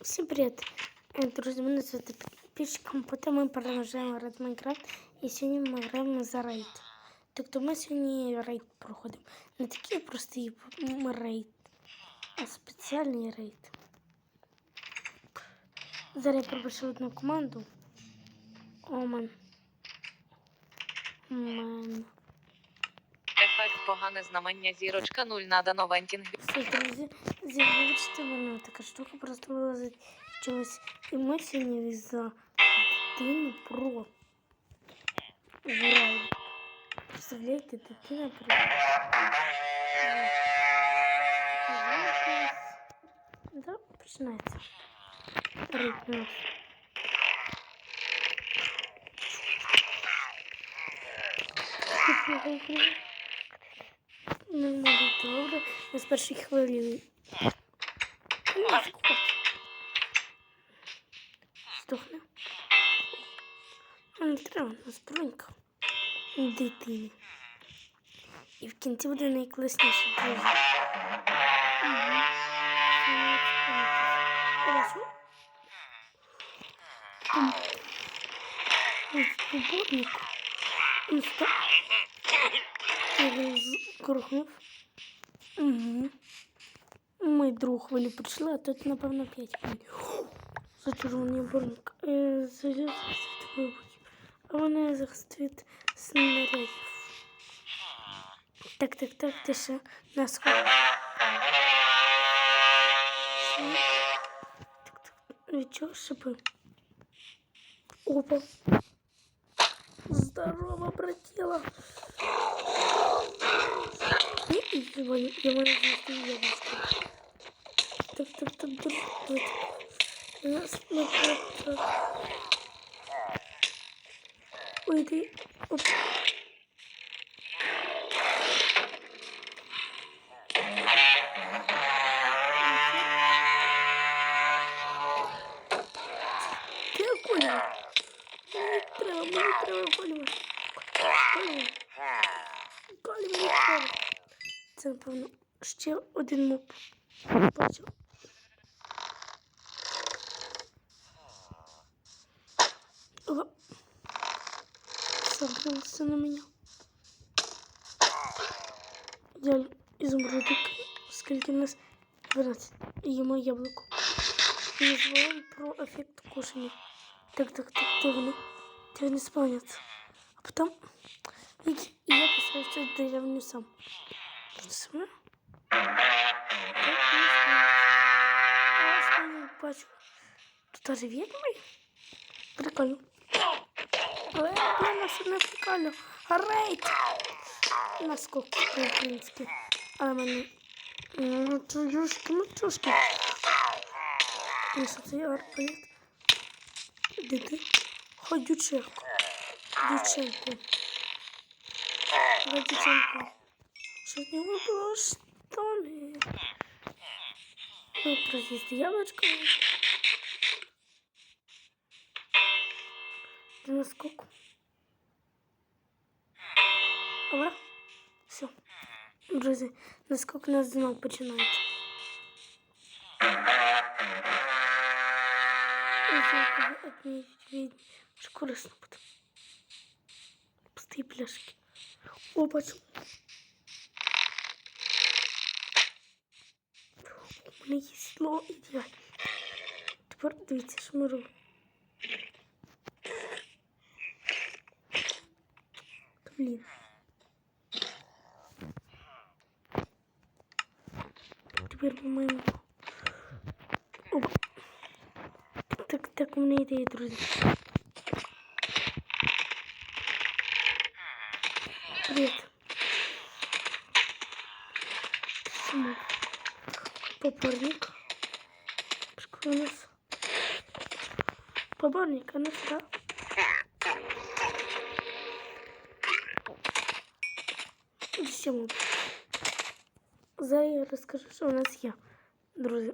Всім привіт! Е, Друзі, мене звати підписчиком, потім ми продовжуємо грати в Майнкрафт. І сьогодні ми граємо за рейд. Тобто ми сьогодні рейд проходимо. Не такий простий рейд, а спеціальний рейд. Зараз я пропишу одну команду. Омен. Омен. Ефект погане знамення зірочка 0 надано вентінг. Все, друзі, вибачте мене, така штука просто вилазить з чогось. І ми сьогодні за дитину про граю. Представляєте, дитина про. Да, починається. Ритм. Не Можу добре. Ми з першої хвилі. Здохне. Не треба нас бронька. Дитині. І в кінці буде найкласніше, друзі. Поборник. Ну, скорхнув. Угу. Ми другу хвилю прийшли, а тут, напевно, п'ять хвиль. За червоний борник. Е, Заліз вибухів. А вони захист від снарядів. Так, так, так, ти ще на сход. Так, так. Від чого шипи? Опа. Здорово, братела. Я маю, я маю знайти яблучко. Так, так, так, так, так. Нас на так. Ой, ты. Оп. Ти акуля. Мені треба, мені треба колювати. Колювати. Колі мені треба. Це, напевно, ще один моб. Бачу. О. Собрался на меня. Я изумрудик. Скільки в нас 12. Їмо яблуко. І називаємо про ефект кушання. Так, так, так, дивно. Дивно спавняться. А потом и, и я поставлю всю деревню сам. Бачу. Тут даже відьмий? Прикольно. Я нас не прикольно. Рейд! Наскок по-українськи. Але мене... Ну, чужушки, ну, що це арбалет? Де ти? Ходюченко. Ходюченко. Ходюченко. Что с него было, что ли? Ну, прозъезд яблочко. Насколько? Ова. Все. Друзі, наскільки нас дзвінок починається. Отміть, що корисно буде. Пусті пляшки. О, бачу. мене є сідло ідеально. Тепер дивіться, що ми робимо. Блін. Тепер ми маємо. Опа. Так, так, так, у мене ідея, друзі. Привіт. Чому? Поборник. Что у нас? Поборник, а ну сюда. Всему. Зараз я розкажу, що у нас є, друзі.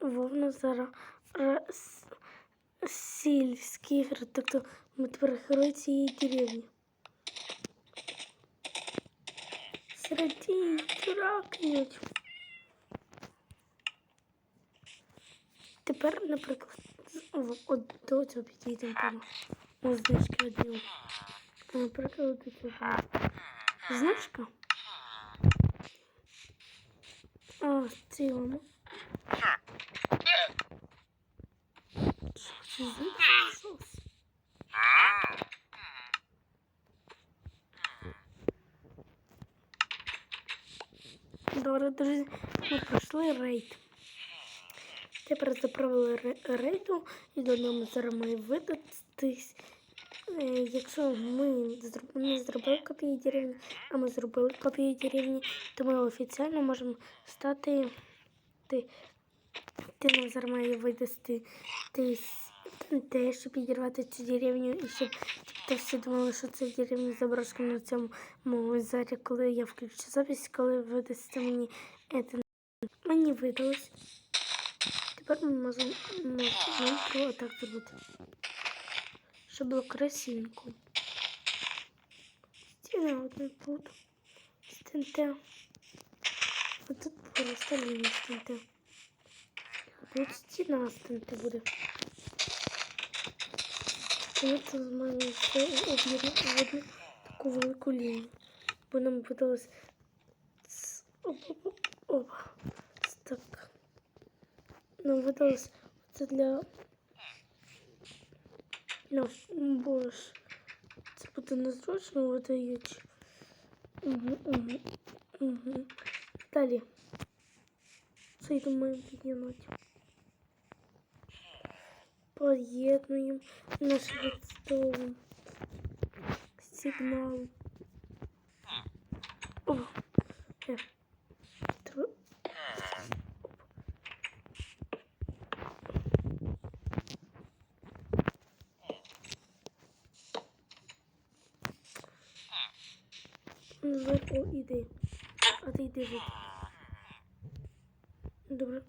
Вовна зараз ра- сільські ігри, тобто ми тепер герої цієї деревні. Середні чуракнють. Тепер, наприклад, до цього підійдемо знижки одягу. Наприклад, до цього. Знижка. А, цілому. Це? Добре, друзі, ми пройшли рейд. Тепер заправили ре- рейду і до нього зараз має видатись. Е, Якщо ми не зробили копії деревні, а ми зробили копії деревні, то ми офіційно можемо стати. Ти, ти нам зараз має видасти те, щоб підірвати цю деревню і щоб тобто всі думали, що це деревня заброшка на цьому зарі, коли я включу запись, коли видасться мені це. Мені видалось. Тепер ми можемо можемо про так зробити. Щоб було красивенько. Стіна одна тут. Стенте. А тут просто лінія стенте. Тут стіна стенте буде. І ми тут маємо все об'єднати таку велику лінію. Бо нам видалось з- оп, оп, оп. Так. Нам видалось це для Ну, бо ж це буде незручно видаючи. Угу, угу, угу. Далі. Це думаю піднімати. Наш redstone сигнал. О, е. Треба Назад, о, іди. А ти йди жити. Добре.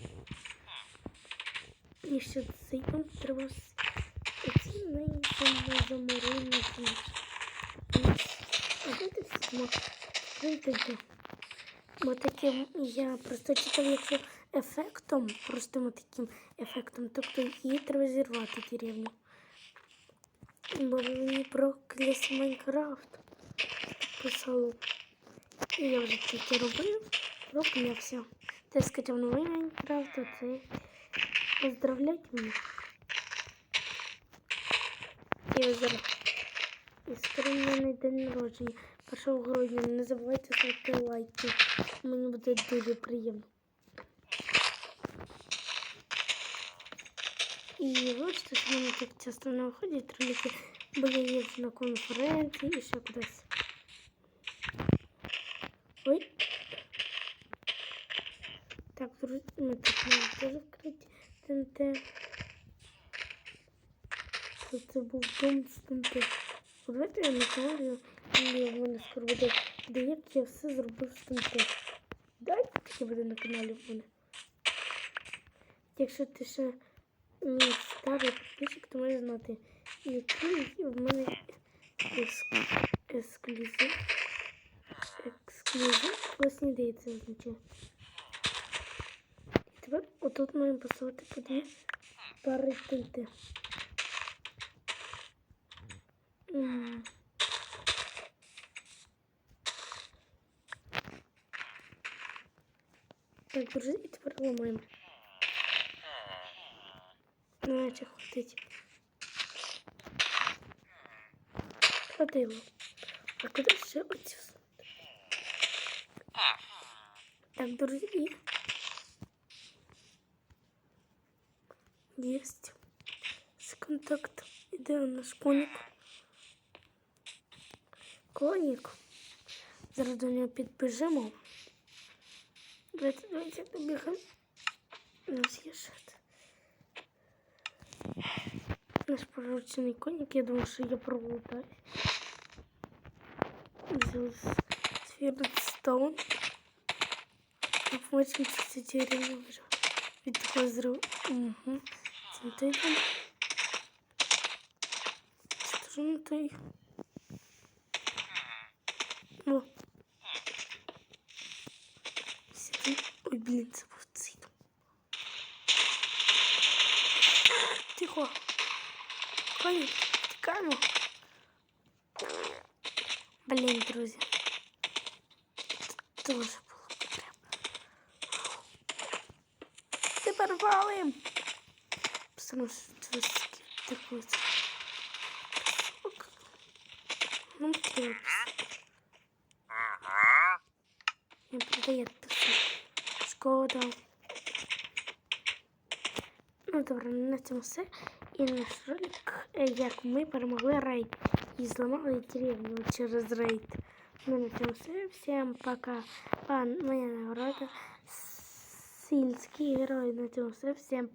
І ще цейком треба с- оці найбільше заморені. А де ти всі Прийдете. Бо таким я просто читав, якщо ефектом, простим таким ефектом, тобто її треба зірвати деревню. Бо мені про кліс Майнкрафт писало. І я вже таке робив, роблявся. Ти скачав новий Майнкрафт, а це поздравляйте мене. І зараз. І скоро в мене день народження. 1 грудня. Не забувайте ставити лайки. Мені буде дуже приємно. І бачите, що мені так часто не виходять ролики, їжджу на конференції і ще кудись. Ой. Так, друзі, ми тут маємо теж вкриті ТНТ. Що це був дом з ТНТ. Давайте я на каналі, і в мене скоро буде, де як я все зробив з ТНТ. Дайте таке буде на каналі в мене. Якщо ти ще мій старий підписчик, то маєш знати, який в мене екск- ексклюзив. Ідеї це означає. І тепер отут маємо поставити по дві пари ТНТ. Так, друзі, і тепер ламаємо. Наче хватить. Хватило. А куди ще оці всунути? Так, друзі. Єсть. З контакт. Іде наш коник. Коник. Зараз до нього підбіжимо. Давайте, давайте добігаємо. Нас є шат. Наш пророчений коник, я думаю, що я пролутаюсь. Взял Сферстоун. И помочим чуть-чуть дерево уже. Ведь такой взрыв. Угу. Смотрите. Что же на той? О. Сидим. Ой, блин, забыл цвет. Тихо. Коні, тікаємо. Блін, друзі. Це Тепер валим. Потому что такой Сука. Ну, треба писати. Не продає писати. Шкода. Ну, добре, на цьому все. І наш ролик, е, як ми перемогли рейд. І зламали деревню через рейд. Ну, на цьому все. Всім пока. Пан, моя нагорода. Сільський герой. На цьому пока.